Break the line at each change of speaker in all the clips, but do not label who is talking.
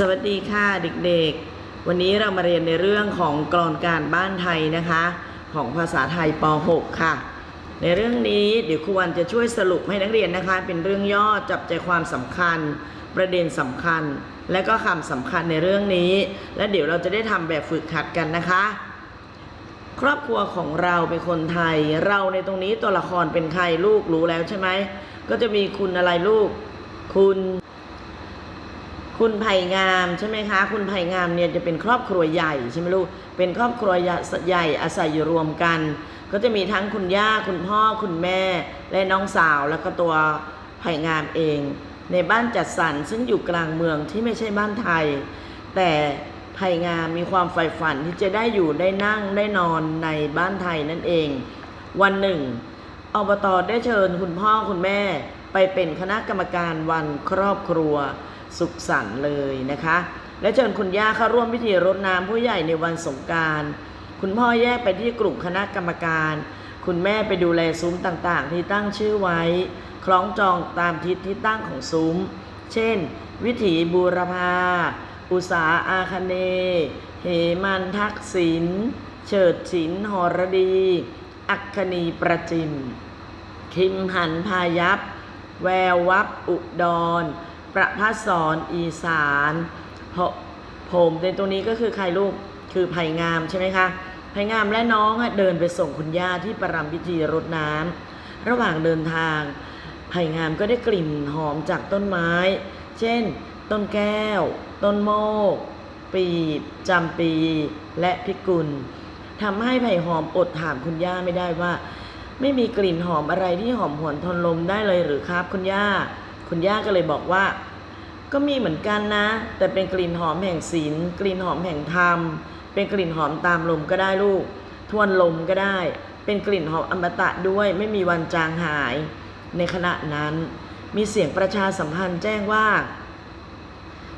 สวัสดีค่ะเด็กๆ วันนี้เรามาเรียนในเรื่องของกรอนการบ้านไทยนะคะ ของภาษาไทยป .6 ค่ะ ในเรื่องนี้เดี๋ยวครูวันจะช่วยสรุปให้นักเรียนนะคะ เป็นเรื่องย่อจับใจความสำคัญ ประเด็นสำคัญ และก็คำสำคัญในเรื่องนี้ และเดี๋ยวเราจะได้ทำแบบฝึกหัดกันนะคะ ครอบครัวของเราเป็นคนไทย เราในตรงนี้ตัวละครเป็นใครลูกรู้แล้วใช่ไหมก็จะมีคุณอะไรลูก คุณ คุณไผ่งามใช่ไหมคะ คุณไผ่งามเนี่ยจะเป็นครอบครัวใหญ่ใช่ไหมลูก เป็นครอบครัวใหญ่อาศัยอยู่รวมกัน ก็จะมีทั้งคุณย่าคุณพ่อคุณแม่ และน้องสาวแล้วก็ตัวไผ่งามเอง ในบ้านจัดสรรซึ่งอยู่กลางเมืองที่ไม่ใช่บ้านไทย แต่ไผ่งามมีความใฝ่ฝันที่จะได้อยู่ได้นั่งได้นอนในบ้านไทยนั่นเอง วันหนึ่งอบตได้เชิญคุณพ่อคุณแม่ ไปเป็นคณะกรรมการวันครอบครัว สุขสันต์เลยนะคะ และเชิญคุณย่าเข้าร่วมพิธีรดน้ำผู้ใหญ่ในวันสงการคุณพ่อแยกไปที่กลุ่มคณะกรรมการ คุณแม่ไปดูแลซุ้มต่างๆ ที่ตั้งชื่อไว้ คล้องจองตามทิศที่ตั้งของซุ้ม เช่น วิถีบูรพา อุษาอาคเน เหมันทักษิณ เฉิดฉินหรดี อัคคีประจิม คิมหันพายัพแวววับอุดร ประพัสสรอีสานเพราะผมในตรงนี้ก็คือใครลูกคือไผ่งามใช่ไหมคะไผ่งามและน้องเดินไปส่งคุณย่าที่ประรำพิธีรดน้ำระหว่างเดินทางไผ่งามก็ได้กลิ่นหอมจากต้นไม้ เช่น ต้นแก้ว ต้นโมก ปีบจำปี และพิกุลทำให้ไผ่หอมอดถามคุณย่าไม่ได้ว่า ไม่มีกลิ่นหอมอะไรที่หอมหวนทนลมได้เลยหรือครับคุณย่า คุณย่าก็เลยบอกว่า ก็มีเหมือนกันนะ แต่เป็นกลิ่นหอมแห่งศีลกลิ่นหอมแห่งธรรม เป็นกลิ่นหอมตามลมก็ได้ลูก ทวนลมก็ได้ เป็นกลิ่นหอมอมตะด้วยไม่มีวันจางหาย ในขณะนั้น มีเสียงประชาสัมพันธ์แจ้งว่า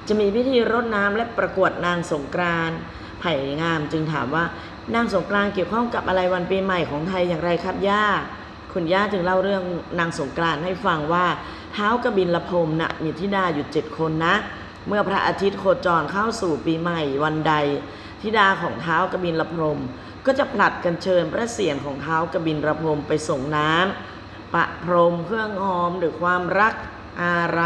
จะมีพิธีรดน้ำและประกวดนางสงกรานต์ไผ่งามจึงถามว่านางสงกรานต์เกี่ยวข้องกับอะไรวันปีใหม่ของไทยอย่างไรครับย่าคุณย่าจึงเล่าเรื่องนางสงกรานต์ให้ฟังว่า ท้ากบินละพรมนะมีธิดาอยู่เจ็ดคนนะ เมื่อพระอาทิตย์โคจรเข้าสู่ปีใหม่วันใดธิดาของเท้ากบินละพรม ก็จะผลัดกันเชิญพระเศียรของเท้ากบินละพรมไปส่งน้ำปะพรมเครื่องหอมหรือความรักอะไร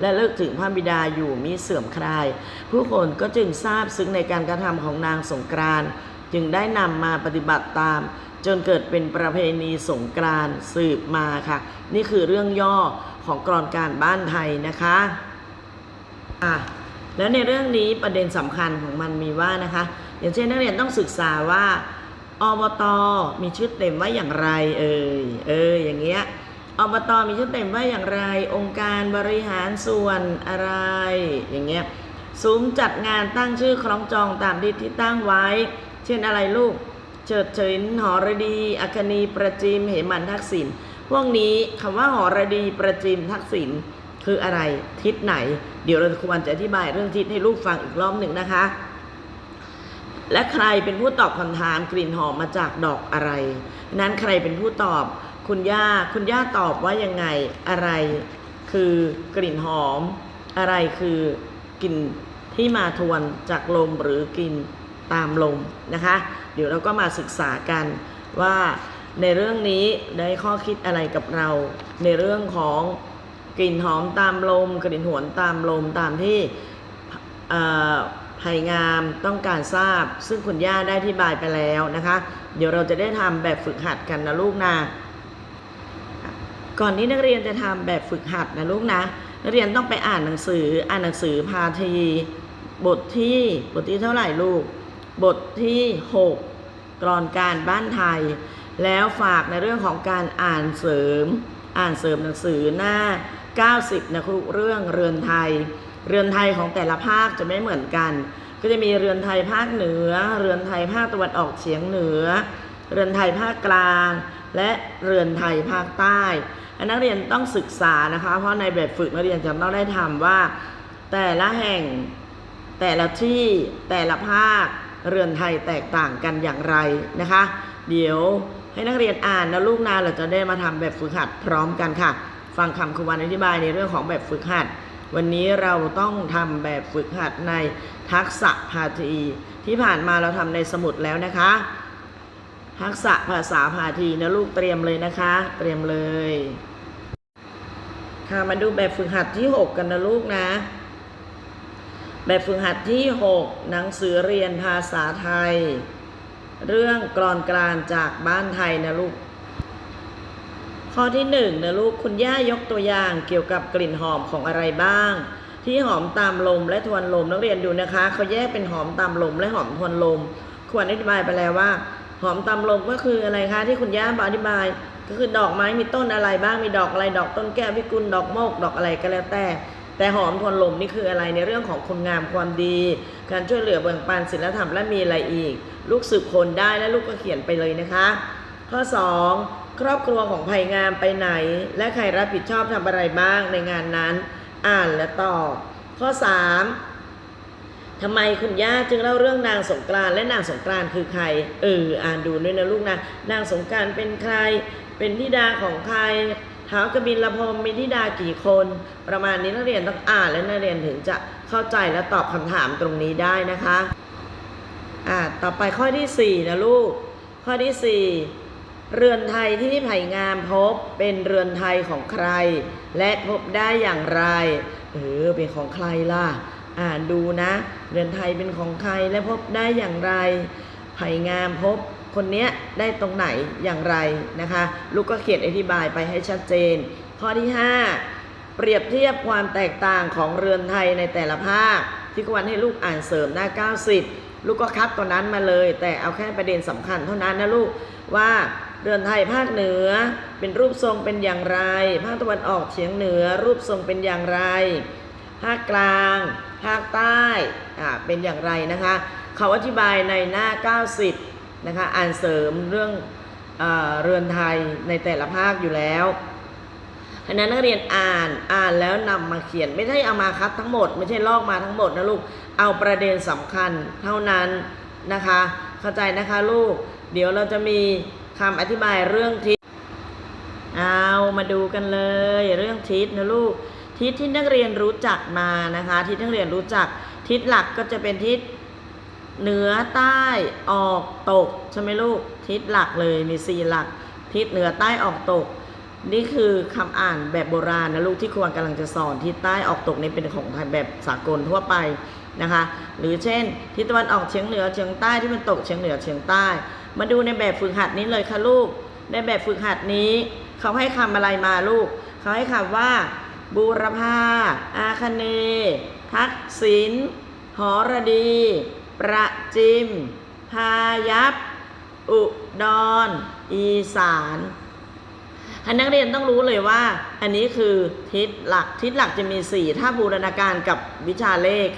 และเลิกถึงพระบิดาอยู่มิเสื่อมคลาย ผู้คนก็จึงทราบซึ้งในการกระทำของนางสงกรานจึงได้นำมาปฏิบัติตาม จนเกิดเป็นประเพณีสงกรานสืบมาค่ะ นี่คือเรื่องย่อ ของกรอนการบ้านไทยนะคะอะแล้วในเรื่องนี้ประเด็นสำคัญของมันมีว่านะคะ อย่างเช่นนักเรียนต้องศึกษาว่าอบตมีชื่อเต็มว่าอย่างไรเอ่ยเอออย่างเงี้ยอบตมีชื่อเต็มว่าอย่างไร องค์การบริหารส่วนอะไรอย่างเงี้ยซุ้มจัดงานตั้งชื่อคล้องจองตามทิศที่ตั้งไว้ เช่นอะไรลูก เฉิดเฉินหอระดี อัคนีประจิม เหมันทักษิณ พวกนี้คำว่าหอระดีประจิมทักษิณคืออะไรทิศไหน เดี๋ยวเราควรจะอธิบายเรื่องทิศให้ลูกฟังอีกรอบหนึ่งนะคะ และใครเป็นผู้ตอบคำถามกลิ่นหอมมาจากดอกอะไร นั้นใครเป็นผู้ตอบคุณย่าคุณย่าตอบว่ายังไงอะไรคือกลิ่นหอม อะไรคือกลิ่นที่มาทวนจากลมหรือกลิ่นตามลมนะคะ เดี๋ยวเราก็มาศึกษากันว่า ในเรื่องนี้ได้ข้อคิดอะไรกับเรา ในเรื่องของกลิ่นหอมตามลม กลิ่นหวนตามลมตามที่เอ่อไผ่งามต้องการทราบ ซึ่งคุณย่าได้อธิบายไปแล้วนะคะ เดี๋ยวเราจะได้ทำแบบฝึกหัดกันนะลูกนะก่อนที่นักเรียนจะทำแบบฝึกหัดนะลูกนะนักเรียนต้องไปอ่านหนังสืออ่านหนังสือพาที บทที่บทที่เท่าไหร่ลูก บทที่ 6 กรอนการบ้านไทย แล้วฝากในเรื่องของการอ่านเสริม อ่านเสริมหนังสือหน้า 90 นะครูเรื่องเรือนไทย เรือนไทยของแต่ละภาคจะไม่เหมือนกัน ก็จะมีเรือนไทยภาคเหนือ เรือนไทยภาคตะวันออกเฉียงเหนือ เรือนไทยภาคกลาง และเรือนไทยภาคใต้อันนักเรียนต้องศึกษานะคะ เพราะในแบบฝึกนักเรียนจะต้องได้ทำว่า แต่ละแห่งแต่ละที่แต่ละภาคเรือนไทยแตกต่างกันอย่างไรนะคะ เดี๋ยว ให้นักเรียนอ่านแล้วลูกนาเราจะได้มาทำแบบฝึกหัดพร้อมกันค่ะ ฟังคำครูวันอธิบายในเรื่องของแบบฝึกหัด วันนี้เราต้องทำแบบฝึกหัดในทักษะพาทีที่ผ่านมาเราทำในสมุดแล้วนะคะ ทักษะภาษาพาทีนะลูกเตรียมเลยนะคะ เตรียมเลย ค่ะมาดูแบบฝึกหัดที่ 6 กันนะลูกนะ แบบฝึกหัดที่ 6 หนังสือเรียนภาษาไทย เรื่องกรอนกลานจากบ้านไทยนะลูก ข้อที่หนึ่งนะลูกคุณย่ายกตัวอย่างเกี่ยวกับกลิ่นหอมของอะไรบ้าง ที่หอมตามลมและทวนลมนักเรียนดูนะคะเขาแยกเป็นหอมตามลมและหอมทวนลม ควรอธิบายไปแล้วว่า หอมตามลมก็คืออะไรคะที่คุณย่าบอกอธิบาย ก็คือดอกไม้มีต้นอะไรบ้างมีดอกอะไรดอกต้นแก้วพิกุลดอกโมกดอกอะไรก็แล้วแต่ แต่หอมทวนลมนี่คืออะไรในเรื่องของคุณงามความดี การช่วยเหลือแบ่งปันศีลธรรมและมีอะไรอีก ลูกสืบคนได้และลูกก็เขียนไปเลยนะคะ ข้อ 2 ครอบครัวของภัยงามไปไหน และใครรับผิดชอบทำอะไรบ้างในงานนั้น อ่านและตอบข้อ 3 ทำไมคุณย่าจึงเล่าเรื่องนางสงกรานและนางสงกรานคือใคร เอออ่านดูด้วยนะลูกนะนางสงกรานเป็นใคร เป็นธิดาของใคร ท้ากบินละพรมมีธิดากี่คน ประมาณนี้นักเรียนต้องอ่านและนักเรียนถึงจะเข้าใจและตอบคำถามตรงนี้ได้นะคะอ่าต่อไปข้อที่ 4 นะลูก ข้อที่ 4 เรือนไทยที่ไผ่งามพบเป็นเรือนไทยของใคร และพบได้อย่างไรเออเป็นของใครล่ะอ่านดูนะ เรือนไทยเป็นของใครและพบได้อย่างไรไผ่งามพบ คนเนี้ยได้ตรงไหนอย่างไรนะคะลูกก็เขียนอธิบายไปให้ชัดเจน ข้อที่ 5 เปรียบเทียบความแตกต่างของเรือนไทยในแต่ละภาค ที่กวนให้ลูกอ่านเสริมหน้า 90 ลูกก็คัดตัวนั้นมาเลย แต่เอาแค่ประเด็นสำคัญเท่านั้นนะลูกว่าเรือนไทยภาคเหนือเป็นรูปทรงเป็นอย่างไร ภาคตะวันออกเฉียงเหนือรูปทรงเป็นอย่างไร ภาคกลาง ภาคใต้อ่าเป็นอย่างไรนะคะ เขาอธิบายในหน้า 90 นะคะอ่านเสริมเรื่องเอเรือนไทยในแต่ละภาคอยู่แล้วฉะนั้นนักเรียนอ่านอ่านแล้วนำมาเขียนไม่ใช่เอามาคัดทั้งหมด ไม่ใช่ลอกมาทั้งหมดนะลูกเอาประเด็นสำคัญเท่านั้นนะคะ เข้าใจนะคะลูก เดี๋ยวเราจะมีคำอธิบายเรื่องทิศเอามาดูกันเลยเรื่องทิศนะลูกทิศที่นักเรียนรู้จักมานะคะ ทิศนักเรียนรู้จักทิศหลักก็จะเป็นทิศ เหนือใต้ออกตกใช่ไหมลูกทิศหลักเลยมีสี่หลัก ทิศเหนือใต้ออกตก นี่คือคำอ่านแบบโบราณนะลูกที่ครูกำลังจะสอนทิศใต้ออกตกนี่เป็นของไทยแบบสากลทั่วไปนะคะ หรือเช่น ทิศตะวันออกเฉียงเหนือเฉียงใต้ที่มันตกเฉียงเหนือเฉียงใต้ มาดูในแบบฝึกหัดนี้เลยค่ะลูก ในแบบฝึกหัดนี้เขาให้คำอะไรมาลูกเขาให้คำว่าบูรพาอาคเน ทักษิณหอรดี ประจิม พายัพอุดรอีสานอันนักเรียนต้องรู้เลยว่า อันนี้คือทิศหลักทิศหลักจะมี 4 ถ้าบูรณาการกับวิชาเลข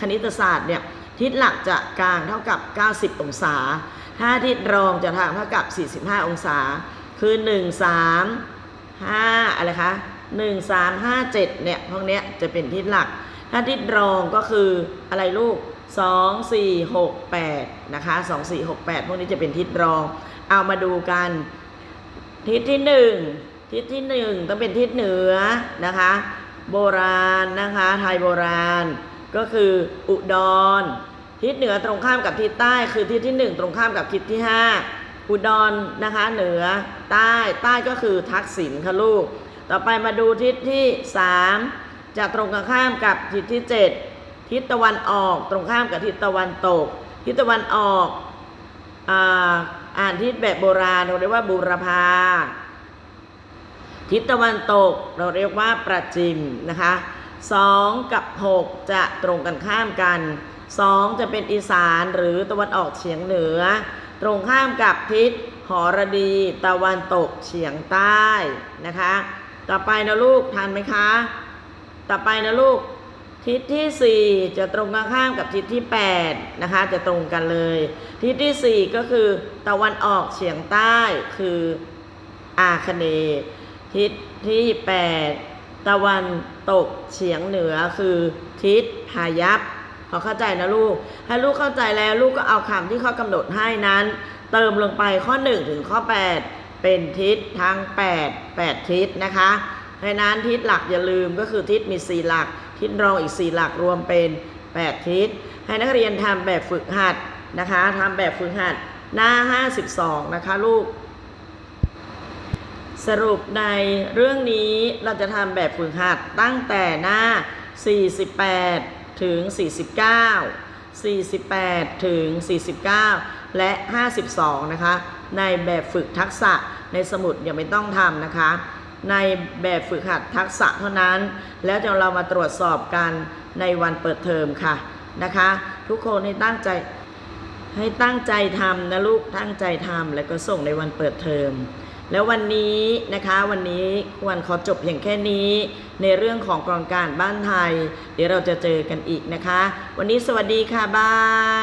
คณิตศาสตร์เนี่ยทิศหลักจะกลางเท่ากับ 90 องศา ถ้าทิศรองจะทางเท่ากับ 45 องศา คือ 1 3 5 อะไรคะ 1 3 5 7 เนี่ยพวกเนี้ยจะเป็นทิศหลัก ถ้าทิศรองก็คืออะไรลูก 2 4 6 8 นะคะ 2 4 6 8 พวกนี้จะเป็นทิศรอง เอามาดูกัน ทิศที่หนึ่งทิศที่หนึ่งต้องเป็นทิศเหนือนะคะ โบราณนะคะ ไทยโบราณ ก็คืออุดร ทิศเหนือตรงข้ามกับทิศใต้คือทิศที่หนึ่งตรงข้ามกับทิศที่ห้าอุดรนะคะเหนือใต้ใต้ก็คือทักษิณค่ะลูก ต่อไปมาดูทิศที่สามจะตรงกันข้ามกับทิศที่เจ็ด ทิศตะวันออกตรงข้ามกับทิศตะวันตก ทิศตะวันออกอ่าอ่านทิศแบบโบราณเราเรียกว่าบูรพาทิศตะวันตกเราเรียกว่าประจิมนะคะสองกับหกจะตรงกันข้ามกันสองจะเป็นอีสานหรือตะวันออกเฉียงเหนือ ตรงข้ามกับทิศหอรดีตะวันตกเฉียงใต้นะคะ ต่อไปนะลูกทันไหมคะ ต่อไปนะลูก ทิศที่ 4 จะตรงกันข้ามกับทิศที่ 8 นะคะ จะตรงกันเลย ทิศที่ 4 ก็คือตะวันออกเฉียงใต้คืออาคเนย์ทิศที่ 8 ตะวันตกเฉียงเหนือคือทิศพายัพพอเข้าใจนะลูกถ้ลูกเข้าใจแล้วลูกก็เอาคำที่เขากำหนดให้นั้น เติมลงไปข้อ 1 ถึงข้อ 8 เป็นทิศทั้ง 8 8 ทิศนะคะเพราะฉะนั้นทิศหลักอย่าลืมก็คือทิศมี 4 หลัก ทิศรองอีก 4 หลักรวมเป็น 8 ทิศ ให้นักเรียนทำแบบฝึกหัดนะคะทำแบบฝึกหัดหน้า 52 นะคะลูก สรุปในเรื่องนี้เราจะทำแบบฝึกหัดตั้งแต่หน้า 48 ถึง 49 48 ถึง 49 และ 52 นะคะ ในแบบฝึกทักษะในสมุดยังไม่ต้องทำนะคะ ในแบบฝึกหัดทักษะเท่านั้น แล้วเดี๋ยวเรามาตรวจสอบกันในวันเปิดเทอมค่ะนะคะ ทุกคนให้ตั้งใจให้ตั้งใจทำนะลูกตั้งใจทำแล้วก็ส่งในวันเปิดเทอม แล้ววันนี้นะคะวันนี้ควรขอจบเพียงแค่นี้ ในเรื่องของกรองการบ้านไทย เดี๋ยวเราจะเจอกันอีกนะคะ วันนี้สวัสดีค่ะบาย